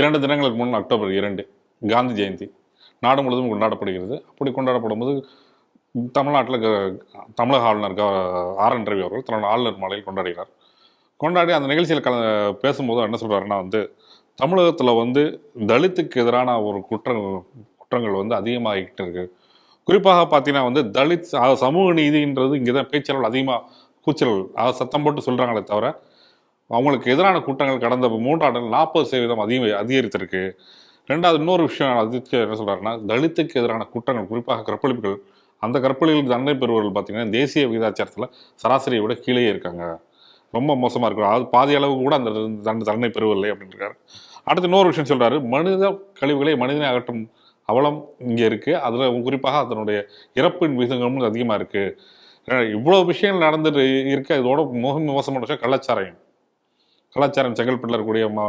இரண்டு தினங்களுக்கு முன் அக்டோபர் இரண்டு காந்தி ஜெயந்தி. நாடு முழுவதும் கொண்டாடப்படுகிறது. அப்படி கொண்டாடப்படும் போது தமிழ்நாட்டில் தமிழக ஆளுநர் ஆர் என் ரவி அவர்கள் தன்னோட ஆளுநர் மாலையில் கொண்டாடினார் கொண்டாடி அந்த நிகழ்ச்சியில் கல பேசும்போது என்ன சொல்கிறாருன்னா வந்து தமிழகத்தில் வந்து தலித்துக்கு எதிரான ஒரு குற்ற குற்றங்கள் வந்து அதிகமாகிட்டு இருக்கு. குறிப்பாக பார்த்தீங்கன்னா வந்து தலித் சமூக நீதின்றது இங்கே தான் பேச்சளவில் அதிகமாக கூச்சல் அதை சத்தம் போட்டு சொல்கிறாங்களே தவிர அவங்களுக்கு எதிரான கூட்டங்கள் கடந்த மூன்றாண்டுகள் நாற்பது சதவீதம் அதிக அதிகரித்திருக்கு. ரெண்டாவது இன்னொரு விஷயம் அதிர்ச்சி என்ன சொல்கிறாருன்னா தலித்துக்கு எதிரான கூட்டங்கள் குறிப்பாக கற்பழிப்புகள் அந்த கற்பழிகள் தண்டனை பெறுவர்கள் பார்த்தீங்கன்னா தேசிய விகிதாச்சாரத்தில் சராசரியை விட கீழே இருக்காங்க. ரொம்ப மோசமாக இருக்கும் அது பாதி அளவு கூட அந்த தண்டனை தண்டனை பெறுவதில்லை அப்படின்னு இருக்காரு. அடுத்து இன்னொரு விஷயம் சொல்கிறாரு மனித கழிவுகளை மனிதனை அகற்றும் அவலம் இங்கே இருக்குது அதில் குறிப்பாக அதனுடைய இறப்பின் விகிதங்களும் அதிகமாக இருக்குது இவ்வளோ விஷயங்கள் நடந்துட்டு இருக்க. இதோட மோசமான விஷயம் கள்ளச்சாராயம். கலாச்சாரம் செங்கல்பட்டில் இருக்கக்கூடிய ம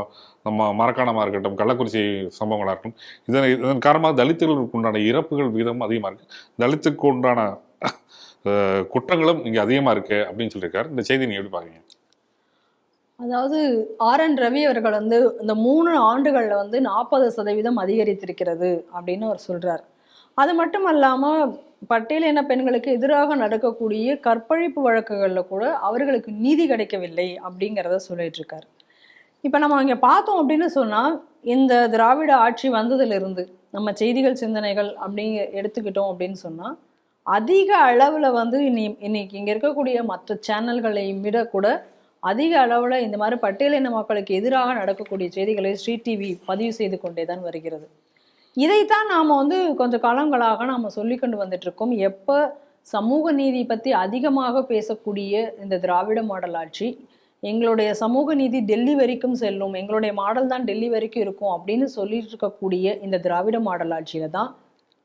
நம்ம மரக்காணமாக இருக்கட்டும் கள்ளக்குறிச்சி சம்பவங்களாக இருக்கட்டும் இதன் இதன் காரணமாக தலித்துகளுக்கு உண்டான இறப்புகள் விகிதம் அதிகமாக இருக்குது தலித்துக்கு உண்டான குற்றங்களும் இங்கே அதிகமாக இருக்குது அப்படின்னு சொல்லியிருக்காரு. இந்த செய்தி நீங்கள் எப்படி பாக்குறீங்க அதாவது ஆர் என் ரவி அவர்கள் வந்து இந்த மூணு ஆண்டுகளில் வந்து நாற்பது சதவீதம் அதிகரித்திருக்கிறது அப்படின்னு அவர் சொல்கிறார் அது மட்டும் இல்லாமல் பட்டியலின பெண்களுக்கு எதிராக நடக்கக்கூடிய கற்பழிப்பு வழக்குகளில் கூட அவர்களுக்கு நீதி கிடைக்கவில்லை அப்படிங்கிறத சொல்லிட்டு இருக்காரு. இப்போ நம்ம இங்கே பார்த்தோம் அப்படின்னு சொன்னால் இந்த திராவிட ஆட்சி வந்ததிலிருந்து நம்ம செய்திகள் சிந்தனைகள் அப்படிங்க எடுத்துக்கிட்டோம் அப்படின்னு சொன்னால் அதிக அளவில் வந்து இன்னி இன்னைக்கு இங்கே இருக்கக்கூடிய மற்ற சேனல்களையும் விட கூட அதிக அளவில் இந்த மாதிரி பட்டியலின மக்களுக்கு எதிராக நடக்கக்கூடிய செய்திகளை ஸ்ரீ டிவி பதிவு செய்து கொண்டே தான் வருகிறது. இதைத்தான் நாம் வந்து கொஞ்சம் காலங்களாக நாம் சொல்லிக்கொண்டு வந்துட்டுருக்கோம். எப்போ சமூக நீதி பற்றி அதிகமாக பேசக்கூடிய இந்த திராவிட மாடல் ஆட்சி எங்களுடைய சமூக நீதி டெல்லி வரைக்கும் செல்லும் எங்களுடைய மாடல் தான் டெல்லி வரைக்கும் இருக்கும் அப்படின்னு சொல்லிட்டு இருக்கக்கூடிய இந்த திராவிட மாடல் ஆட்சியில் தான்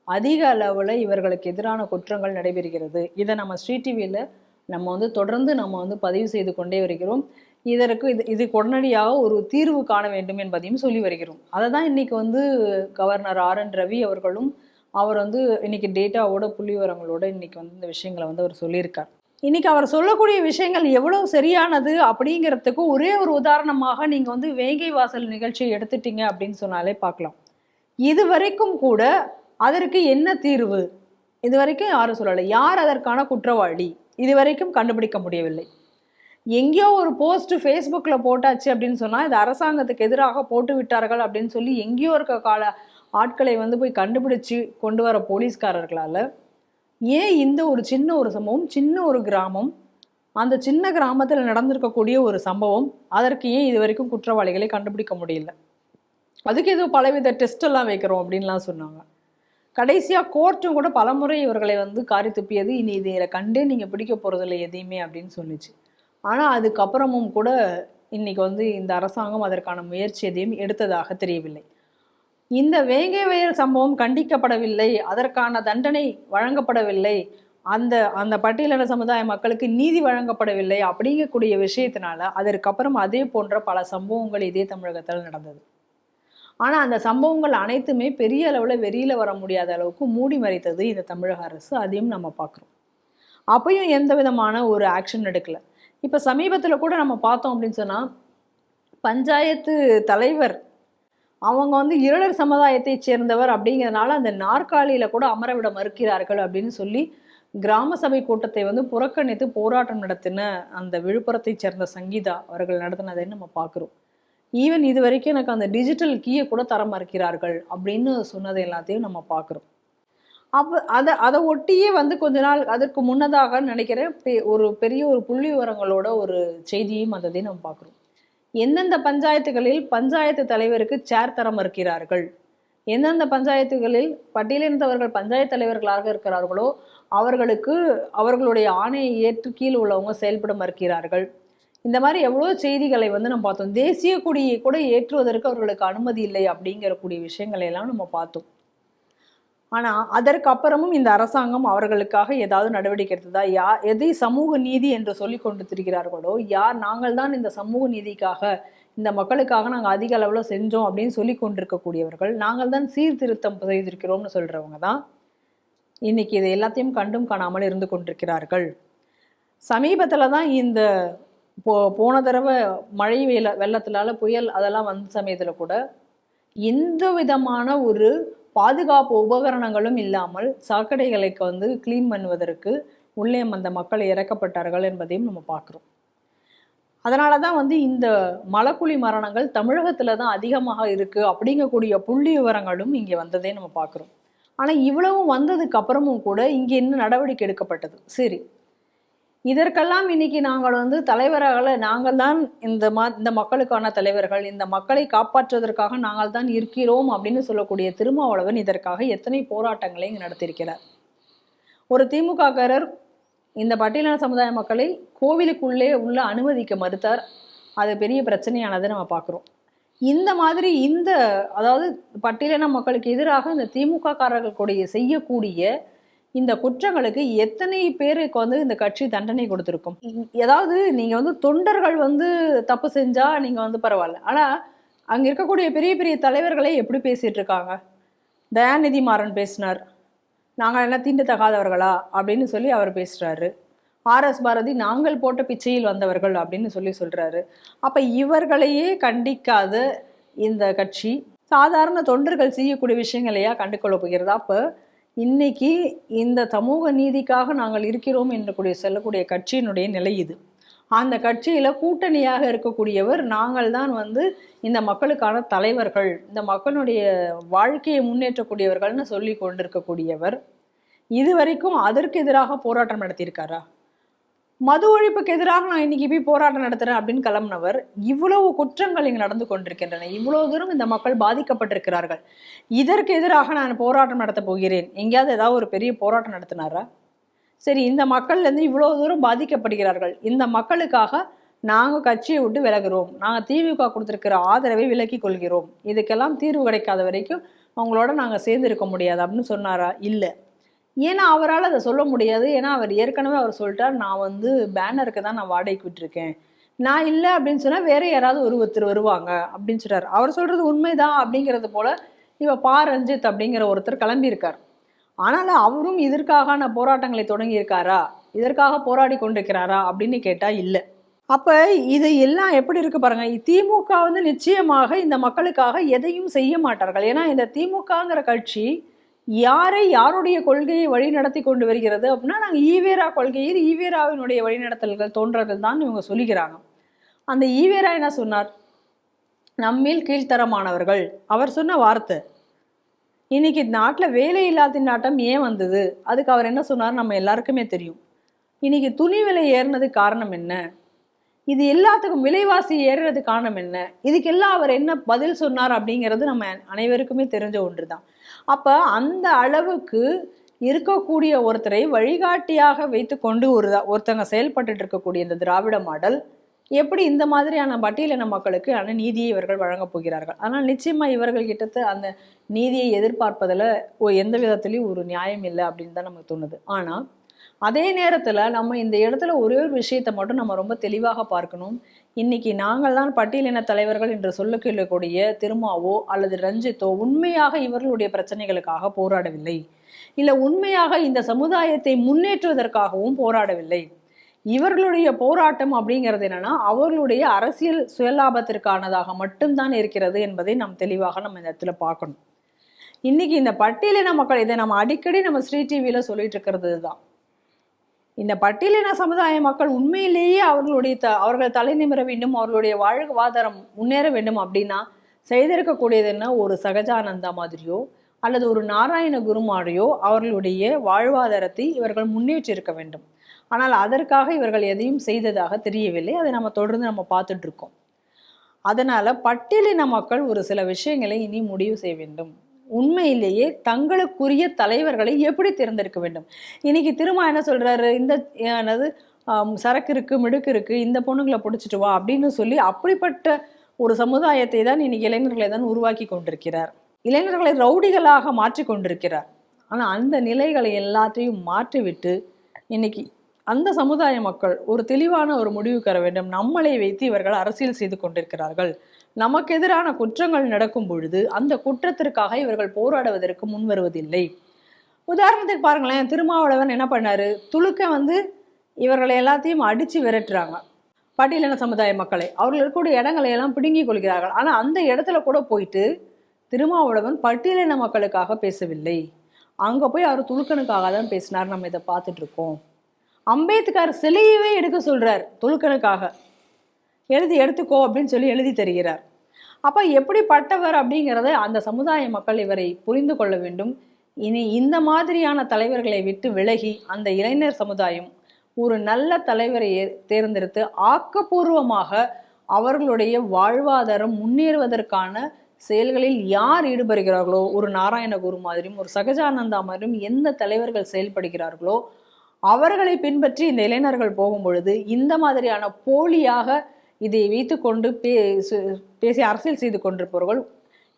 அதிக அளவில் இவர்களுக்கு எதிரான குற்றங்கள் நடைபெறுகிறது. இதை நம்ம ஸ்ரீ டிவியில் நம்ம வந்து தொடர்ந்து நம்ம வந்து பதிவு செய்து கொண்டே வருகிறோம். இதற்கு இது இதுக்கு உடனடியாக ஒரு தீர்வு காண வேண்டும் என்பதையும் சொல்லி வருகிறோம். அதை தான் இன்னைக்கு வந்து கவர்னர் ஆர் என் ரவி அவர்களும் அவர் வந்து இன்னைக்கு டேட்டாவோட புள்ளிவரங்களோட இன்னைக்கு வந்து இந்த விஷயங்களை வந்து அவர் சொல்லியிருக்கார். இன்னைக்கு அவர் சொல்லக்கூடிய விஷயங்கள் எவ்வளவு சரியானது அப்படிங்கிறதுக்கு ஒரே ஒரு உதாரணமாக நீங்கள் வந்து வேங்கை வாசல் நிகழ்ச்சியை எடுத்துட்டீங்க அப்படின்னு சொன்னாலே பார்க்கலாம். இது வரைக்கும் கூட அதற்கு என்ன தீர்வு? இது வரைக்கும் யாரும் சொல்லலை. யார் அதற்கான குற்றவாளி? இது வரைக்கும் கண்டுபிடிக்க முடியவில்லை. எங்கேயோ ஒரு போஸ்ட் ஃபேஸ்புக்கில் போட்டாச்சு அப்படின்னு சொன்னால் இது அரசாங்கத்துக்கு எதிராக போட்டு விட்டார்கள் அப்படின்னு சொல்லி எங்கேயோ இருக்க கால ஆட்களை வந்து போய் கண்டுபிடிச்சு கொண்டு வர போலீஸ்காரர்களால் ஏன் இந்த ஒரு சின்ன ஒரு சம்பவம் சின்ன ஒரு கிராமம் அந்த சின்ன கிராமத்தில் நடந்திருக்கக்கூடிய ஒரு சம்பவம் அதற்கு ஏன் இது வரைக்கும் குற்றவாளிகளை கண்டுபிடிக்க முடியல? அதுக்கு ஏதோ பலவித டெஸ்ட் எல்லாம் வைக்கிறோம் அப்படின்லாம் சொன்னாங்க. கடைசியாக கோர்ட்டும் கூட பலமுறை இவர்களை வந்து காரி துப்பியது இனி இதில் கண்டே நீங்கள் பிடிக்க போகிறதில்ல எதையுமே அப்படின்னு சொல்லிச்சு ஆனால் அதுக்கப்புறமும் கூட இன்னைக்கு வந்து இந்த அரசாங்கம் அதற்கான முயற்சி எதையும் எடுத்ததாக தெரியவில்லை. இந்த வேங்கை வயல் சம்பவம் கண்டிக்கப்படவில்லை அதற்கான தண்டனை வழங்கப்படவில்லை அந்த அந்த பட்டியலின சமுதாய மக்களுக்கு நீதி வழங்கப்படவில்லை அப்படிங்கக்கூடிய விஷயத்தினால அதற்கப்புறம் அதே போன்ற பல சம்பவங்கள் இதே தமிழகத்தில் நடந்தது. ஆனால் அந்த சம்பவங்கள் அனைத்துமே பெரிய அளவில் வெளியில் வர முடியாத அளவுக்கு மூடி மறைத்தது இந்த தமிழக அரசு அதையும் நம்ம பார்க்குறோம். அப்பையும் எந்த விதமான ஒரு ஆக்ஷன் எடுக்கலை. இப்போ சமீபத்தில் கூட நம்ம பார்த்தோம் அப்படின்னு சொன்னால் பஞ்சாயத்து தலைவர் அவங்க வந்து இருளர் சமுதாயத்தைச் சேர்ந்தவர் அப்படிங்கிறதுனால அந்த நாற்காலியில் கூட அமரவிட மறுக்கிறார்கள் அப்படின்னு சொல்லி கிராம சபை கூட்டத்தை வந்து புறக்கணித்து போராட்டம் நடத்தின அந்த விழுப்புரத்தை சேர்ந்த சங்கீதா அவர்கள் நடத்தினதைன்னு நம்ம பார்க்குறோம். ஈவன் இது வரைக்கும் எனக்கு அந்த டிஜிட்டல் கீயை கூட தர மறுக்கிறார்கள் அப்படின்னு சொன்னதை எல்லாத்தையும் நம்ம பார்க்குறோம். அப்போ அதை அதை ஒட்டியே வந்து கொஞ்ச நாள் அதற்கு முன்னதாக நினைக்கிறேன். பெ- ஒரு பெரிய ஒரு புள்ளி விவரங்களோட ஒரு செய்தியையும் வந்ததையும் நம்ம பார்க்குறோம். எந்தெந்த பஞ்சாயத்துகளில் பஞ்சாயத்து தலைவருக்கு சேர் தர மறுக்கிறார்கள் எந்தெந்த பஞ்சாயத்துகளில் பட்டியலினத்தவர்கள் பஞ்சாயத்து தலைவர்களாக இருக்கிறார்களோ அவர்களுக்கு அவர்களுடைய ஆணையை ஏற்று கீழ் உள்ளவங்க செயல்பட மறுக்கிறார்கள் இந்த மாதிரி எவ்வளோ செய்திகளை வந்து நம்ம பார்த்தோம். தேசிய கொடியை கூட ஏற்றுவதற்கு அவர்களுக்கு அனுமதி இல்லை அப்படிங்கிற கூடிய விஷயங்களை எல்லாம் நம்ம பார்த்தோம். ஆனால் அதற்கு அப்புறமும் இந்த அரசாங்கம் அவர்களுக்காக ஏதாவது நடவடிக்கை எடுத்ததா? யா எதை சமூக நீதி என்று சொல்லி கொண்டு திரிகிறார்களோ யார் நாங்கள் தான் இந்த சமூக நீதிக்காக இந்த மக்களுக்காக நாங்கள் அதிக அளவில் செஞ்சோம் அப்படின்னு சொல்லி கொண்டிருக்கக்கூடியவர்கள் நாங்கள் தான் சீர்திருத்தம் செய்திருக்கிறோம்னு சொல்கிறவங்க தான் இன்னைக்கு இதை எல்லாத்தையும் கண்டும் காணாமல் இருந்து கொண்டிருக்கிறார்கள். சமீபத்தில் தான் இந்த போ போன தடவை மழை வெள்ள வெள்ளத்தினால புயல் அதெல்லாம் வந்த சமயத்தில் கூட எந்த விதமான ஒரு பாதுகாப்பு உபகரணங்களும் இல்லாமல் சாக்கடைகளுக்கு வந்து க்ளீன் பண்ணுவதற்கு உள்ளே அந்த மக்கள் இறக்கப்பட்டார்கள் என்பதையும் நம்ம பார்க்குறோம். அதனால தான் வந்து இந்த மலக்குழி மரணங்கள் தமிழகத்தில் தான் அதிகமாக இருக்குது அப்படிங்கக்கூடிய புள்ளி விவரங்களும் இங்கே வந்ததே நம்ம பார்க்குறோம். ஆனால் இவ்வளவும் வந்ததுக்கு அப்புறமும் கூட இங்கே என்ன நடவடிக்கை எடுக்கப்பட்டது. சரி இதற்கெல்லாம் இன்னைக்கு நாங்கள் வந்து தலைவராக நாங்கள் தான் இந்த மா இந்த மக்களுக்கான தலைவர்கள் இந்த மக்களை காப்பாற்றுவதற்காக நாங்கள் தான் இருக்கிறோம் அப்படின்னு சொல்லக்கூடிய திருமாவளவன் இதற்காக எத்தனை போராட்டங்களை இங்கு நடத்தியிருக்கிறார். ஒரு திமுககாரர் இந்த பட்டியலான சமுதாய மக்களை கோவிலுக்குள்ளே உள்ள அனுமதிக்க மறுத்தார். அது பெரிய பிரச்சனையானதை நம்ம பார்க்குறோம். இந்த மாதிரி இந்த அதாவது பட்டியலின மக்களுக்கு எதிராக இந்த திமுக காரர்கள் கூடிய செய்யக்கூடிய இந்த குற்றங்களுக்கு எத்தனை பேருக்கு வந்து இந்த கட்சி தண்டனை கொடுத்துருக்கும்? இ- அதாவது நீங்க வந்து தொண்டர்கள் வந்து தப்பு செஞ்சா நீங்க வந்து பரவாயில்ல. ஆனா அங்க இருக்கக்கூடிய பெரிய பெரிய தலைவர்களே எப்படி பேசிட்டு இருக்காங்க? தயாநிதி மாறன் பேசினார். நாங்கள் என்ன தீண்டத்தகாதவர்களா அப்படின்னு சொல்லி அவர் பேசுறாரு. ஆர்எஸ் பாரதி நாங்கள் போட்ட பிச்சையில் வந்தவர்கள் அப்படின்னு சொல்லி சொல்றாரு. அப்ப இவர்களையே கண்டிக்காத இந்த கட்சி சாதாரண தொண்டர்கள் செய்யக்கூடிய விஷயங்களையா கண்டுகொள்ள போகிறதா? அப்போ இன்னைக்கு இந்த சமூக நீதிக்காக நாங்கள் இருக்கிறோம் என்று கூடிய சொல்லக்கூடிய கட்சியினுடைய நிலை இது. அந்த கட்சியில் கூட்டணியாக இருக்கக்கூடியவர் நாங்கள் தான் வந்து இந்த மக்களுக்கான தலைவர்கள் இந்த மக்களுடைய வாழ்க்கையை முன்னேற்றக்கூடியவர்கள்னு சொல்லி கொண்டிருக்கக்கூடியவர். இதுவரைக்கும் அதற்கு எதிராக போராட்டம் நடத்தியிருக்காரா? மது ஒழிப்புக்கு எதிராக நான் இன்னைக்கு போய் போராட்டம் நடத்துறேன் அப்படின்னு கிளம்பினவர் இவ்வளவு குற்றங்கள் இங்கு நடந்து கொண்டிருக்கின்றன. இவ்வளவு தூரம் இந்த மக்கள் பாதிக்கப்பட்டிருக்கிறார்கள். இதற்கு எதிராக நான் போராட்டம் நடத்த போகிறேன். எங்கேயாவது ஏதாவது ஒரு பெரிய போராட்டம் நடத்தினாரா? சரி இந்த மக்கள்லேருந்து இவ்வளோ இவ்வளவு தூரம் பாதிக்கப்படுகிறார்கள். இந்த மக்களுக்காக நாங்கள் கட்சியை விட்டு விலகிறோம். நாங்கள் திமுக கொடுத்துருக்கிற ஆதரவை விலக்கி கொள்கிறோம். இதுக்கெல்லாம் தீர்வு கிடைக்காத வரைக்கும் அவங்களோட நாங்கள் சேர்ந்து இருக்க முடியாது அப்படின்னு சொன்னாரா? இல்லை. ஏன்னா அவரால் அதை சொல்ல முடியாது. ஏன்னா அவர் ஏற்கனவே அவர் சொல்லிட்டார் நான் வந்து பேனருக்கு தான் நான் வாடகைக்கு விட்டுருக்கேன். நான் இல்லை அப்படின்னு சொன்னால் வேற யாராவது ஒரு ஒருத்தர் வருவாங்க அப்படின்னு சொல்கிறார் அவர் சொல்றது உண்மைதான் அப்படிங்கிறது போல இவ பா. ரஞ்சித் அப்படிங்கிற ஒருத்தர் கிளம்பியிருக்கார். ஆனாலும் அவரும் இதற்கான போராட்டங்களை தொடங்கியிருக்காரா? இதற்காக போராடி கொண்டிருக்கிறாரா அப்படின்னு கேட்டால் இல்லை. அப்போ இது எல்லாம் எப்படி இருக்கு பாருங்க. திமுக வந்து நிச்சயமாக இந்த மக்களுக்காக எதையும் செய்ய மாட்டார்கள். ஏன்னா இந்த திமுகங்கிற கட்சி யாரை யாருடைய கொள்கையை வழிநடத்தி கொண்டு வருகிறது அப்படின்னா நாங்கள் ஈவேரா கொள்கையில் ஈவேராவினுடைய வழிநடத்தல்கள் தோன்றர்கள் தான் இவங்க சொல்லிக்கிறாங்க. அந்த ஈவேரா என்ன சொன்னார்? நம்மில் கீழ்த்தரமானவர்கள். அவர் சொன்ன வார்த்தை. இன்னைக்கு நாட்டில் வேலை இல்லாத நாட்டம் ஏன் வந்தது? அதுக்கு அவர் என்ன சொன்னார்? நம்ம எல்லாருக்குமே தெரியும். இன்னைக்கு துணி விலை ஏறினதுக்கு காரணம் என்ன? இது எல்லாத்துக்கும் விலைவாசி ஏறுறது காரணம் என்ன? இதுக்கெல்லாம் அவர் என்ன பதில் சொன்னார் அப்படிங்கிறது நம்ம அனைவருக்குமே தெரிஞ்ச ஒன்று தான் அப்போ அந்த அளவுக்கு இருக்கக்கூடிய ஒருத்தரை வழிகாட்டியாக வைத்து கொண்டு ஒரு ஒருத்தங்க செயல்பட்டு இருக்கக்கூடிய இந்த திராவிட மாடல் எப்படி இந்த மாதிரியான பட்டியலின மக்களுக்கு ஆனால் நீதியை இவர்கள் வழங்கப் போகிறார்கள்? ஆனால் நிச்சயமாக இவர்கள் கிட்டத்த அந்த நீதியை எதிர்பார்ப்பதில் எந்த விதத்துலேயும் ஒரு நியாயம் இல்லை அப்படின்னு தான் நமக்கு தோணுது. ஆனால் அதே நேரத்தில் நம்ம இந்த இடத்துல ஒரே ஒரு விஷயத்தை மட்டும் நம்ம ரொம்ப தெளிவாக பார்க்கணும். இன்னைக்கு நாங்கள் தான் பட்டியலின தலைவர்கள் என்று சொல்லக்கூடிய திருமாவோ அல்லது ரஞ்சித்தோ உண்மையாக இவர்களுடைய பிரச்சனைகளுக்காக போராடவில்லை. இல்லை உண்மையாக இந்த சமுதாயத்தை முன்னேற்றுவதற்காகவும் போராடவில்லை. இவர்களுடைய போராட்டம் அப்படிங்கிறது என்னன்னா அவர்களுடைய அரசியல் சுயலாபத்திற்கானதாக மட்டும்தான் இருக்கிறது என்பதை நாம் தெளிவாக நம்ம இந்த இடத்துல பார்க்கணும். இன்னைக்கு இந்த பட்டியலின மக்கள் இதை நம்ம அடிக்கடி நம்ம ஸ்ரீ டிவியில சொல்லிட்டு இருக்கிறது தான் இந்த பட்டியலின சமுதாய மக்கள் உண்மையிலேயே அவர்களுடைய த அவர்கள் தலை நிமிர வேண்டும் அவர்களுடைய வாழ்வாதாரம் முன்னேற வேண்டும் அப்படின்னா செய்திருக்கக்கூடியது என்ன? ஒரு சகஜானந்தா மாதிரியோ அல்லது ஒரு நாராயண குருமாரையோ அவர்களுடைய வாழ்வாதாரத்தை இவர்கள் முன்னேற்றிருக்க வேண்டும். ஆனால் அதற்காக இவர்கள் எதையும் செய்ததாக தெரியவில்லை. அதை நம்ம தொடர்ந்து நம்ம பார்த்துட்டு இருக்கோம். பட்டியலின மக்கள் ஒரு சில விஷயங்களை இனி முடிவு செய்ய வேண்டும். உண்மையிலேயே தங்களுக்குரிய தலைவர்களை எப்படி தேர்ந்தெடுக்க வேண்டும்? இன்னைக்கு திரும்ப என்ன சொல்றாரு? இந்த என்னது சரக்கு இருக்கு மிடுக்கு இருக்கு இந்த பொண்ணுங்களை பிடிச்சிட்டு வா அப்படின்னு சொல்லி அப்படிப்பட்ட ஒரு சமுதாயத்தை தான் இன்னைக்கு இளைஞர்களை தான் உருவாக்கி கொண்டிருக்கிறார். இளைஞர்களை ரவுடிகளாக மாற்றி கொண்டிருக்கிறார். ஆனால் அந்த நிலைகளை எல்லாத்தையும் மாற்றிவிட்டு இன்னைக்கு அந்த சமுதாய மக்கள் ஒரு தெளிவான ஒரு முடிவு பெற வேண்டும். நம்மளை வைத்து இவர்கள் அரசியல் செய்து கொண்டிருக்கிறார்கள். நமக்கு எதிரான குற்றங்கள் நடக்கும் பொழுது அந்த குற்றத்திற்காக இவர்கள் போராடுவதற்கு முன் வருவதில்லை. உதாரணத்துக்கு பாருங்களேன் திருமாவளவன் என்ன பண்ணாரு? துளுக்க வந்து இவர்களை எல்லாத்தையும் அடிச்சு விரட்டுறாங்க. பட்டியலின சமுதாய மக்களை. அவர்கள் இருக்கக்கூடிய இடங்களை எல்லாம் பிடுங்கி கொள்கிறார்கள். ஆனால் அந்த இடத்துல கூட போயிட்டு திருமாவளவன் பட்டியலின மக்களுக்காக பேசவில்லை. அங்கே போய் அவர் துளுக்கனுக்காக தான் பேசினார். நம்ம இதை பார்த்துட்ருக்கோம் அம்பேத்கர் சிலையவே எடுக்க சொல்கிறார் தொழுக்கணுக்காக. எழுதி எடுத்துக்கோ அப்படின்னு சொல்லி எழுதி தருகிறார். அப்ப எப்படிப்பட்டவர் அப்படிங்கிறத அந்த சமுதாய மக்கள் இவரை புரிந்து கொள்ள வேண்டும். இனி இந்த மாதிரியான தலைவர்களை விட்டு விலகி அந்த இளைஞர் சமுதாயம் ஒரு நல்ல தலைவரை தேர்ந்தெடுத்து ஆக்கப்பூர்வமாக அவர்களுடைய வாழ்வாதாரம் முன்னேறுவதற்கான செயல்களில் யார் ஈடுபடுகிறார்களோ ஒரு நாராயணகுரு மாதிரியும் ஒரு சகஜானந்தா மாதிரியும் எந்த தலைவர்கள் செயல்படுகிறார்களோ அவர்களை பின்பற்றி இந்த இளைஞர்கள் போகும் பொழுது இந்த மாதிரியான போலியாக இதை வைத்துக்கொண்டு பே பேசி அரசியல் செய்து கொண்டிருப்பவர்கள்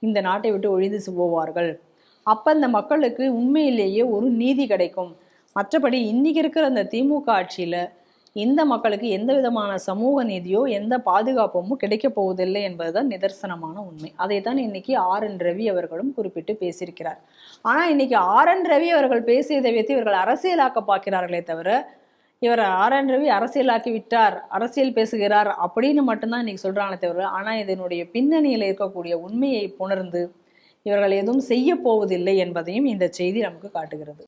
இந்த நாட்டை விட்டு ஒழிந்து போவார்கள். அப்ப இந்த மக்களுக்கு உண்மையிலேயே ஒரு நீதி கிடைக்கும். மற்றபடி இன்னைக்கு இருக்கிற அந்த திமுக ஆட்சியில இந்த மக்களுக்கு எந்த விதமான சமூக நீதியோ எந்த பாதுகாப்பும் கிடைக்க போவதில்லை என்பதுதான் நிதர்சனமான உண்மை. அதைத்தான் இன்னைக்கு ஆர் என் ரவி அவர்களும் குறிப்பிட்டு பேசியிருக்கிறார். ஆனால் இன்னைக்கு ஆர் என் ரவி அவர்கள் பேசியதை வைத்து இவர்கள் அரசியலாக்க பார்க்கிறார்களே தவிர இவர் ஆர் என் ரவி அரசியலாக்கி விட்டார் அரசியல் பேசுகிறார் அப்படின்னு மட்டும்தான் இன்னைக்கு சொல்றாங்களே தவிர ஆனால் இதனுடைய பின்னணியில் இருக்கக்கூடிய உண்மையை புணர்ந்து இவர்கள் எதுவும் செய்ய போவதில்லை என்பதையும் இந்த செய்தி நமக்கு காட்டுகிறது.